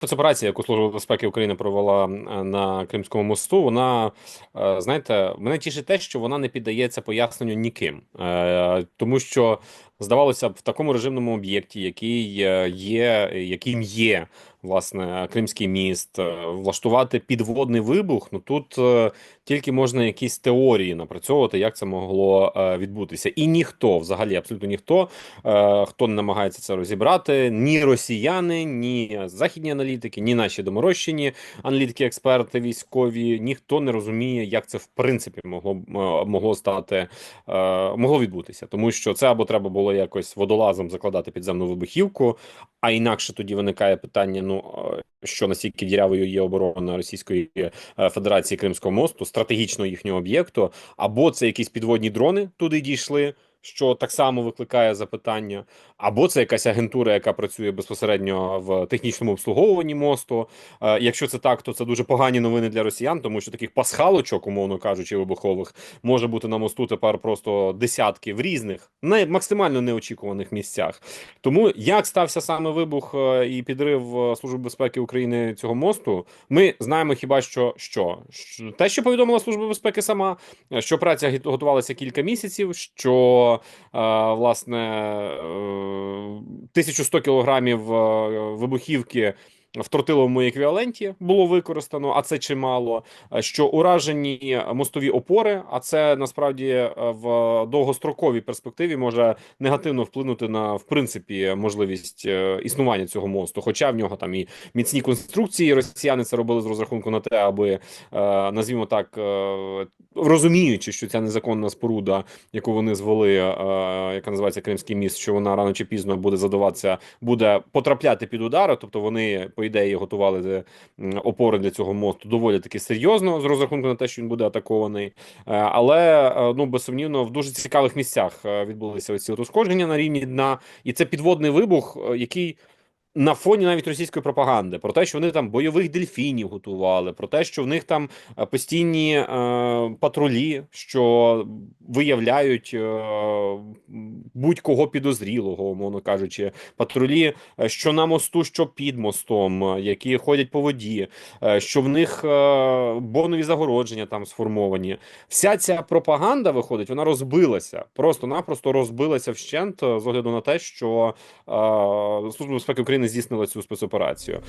Спецоперація, яку Служба безпеки України провела е, на Кримському мосту, вона е, знаєте, мене тішить те, що вона не піддається поясненню ніким, Е, тому що здавалося б, в такому режимному об'єкті, який е, є, яким є власне Кримський міст, е, влаштувати підводний вибух. Ну тут е, тільки можна якісь теорії напрацьовувати, як це могло відбутися, і ніхто, взагалі, абсолютно ніхто, хто не намагається це розібрати, ні росіяни, ні західні аналітики, ні наші доморощені аналітики, експерти, військові, ніхто не розуміє, як це в принципі могло могло стати, могло відбутися, тому що це або треба було якось водолазом закладати підземну вибухівку, а інакше тоді виникає питання: ну що настільки дірявою є оборона Російської е, Федерації Кримського мосту, стратегічного їхнього об'єкту, або це якісь підводні дрони туди дійшли. Що так само викликає запитання, або це якась агентура, яка працює безпосередньо в технічному обслуговуванні мосту. Е, якщо це так, то це дуже погані новини для росіян, тому що таких пасхалочок, умовно кажучи, вибухових може бути на мосту тепер просто десятки в різних, не максимально неочікуваних місцях. Тому як стався саме вибух е, і підрив е, Служби безпеки України цього мосту, ми знаємо хіба що що те, що повідомила Служба безпеки сама, що праця готувалася кілька місяців, що е, власне е, 1100 кілограмів е, вибухівки. В тротиловому еквіваленті було використано, а це чимало. Е, Що уражені мостові опори, а це насправді е, в довгостроковій перспективі може негативно вплинути на в принципі можливість е, існування цього мосту. Хоча в нього там і міцні конструкції. Росіяни це робили з розрахунку на те, аби назвімо так, розуміючи, що ця незаконна споруда, яку вони звели, яка називається Кримський міст, що вона рано чи пізно буде задаватися, буде потрапляти під удари. Тобто вони, по ідеї, готували опори для цього мосту доволі таки серйозно з розрахунку на те, що він буде атакований. Е, Але е, ну безсумнівно в дуже цікавих місцях е, відбулися ці от ушкодження на рівні дна, і це підводний вибух, е, який. На фоні навіть російської пропаганди про те, що вони там бойових дельфінів готували, про те, що в них там е, постійні е, патрулі, що виявляють е, будь-кого підозрілого, умовно кажучи, патрулі, е, що на мосту, що під мостом, е, які ходять по воді, е, що в них бонові загородження там сформовані. Вся ця пропаганда виходить, вона розбилася, просто-напросто розбилася вщент з огляду на те, що Служба безпеки України здійснила цю спецоперацію.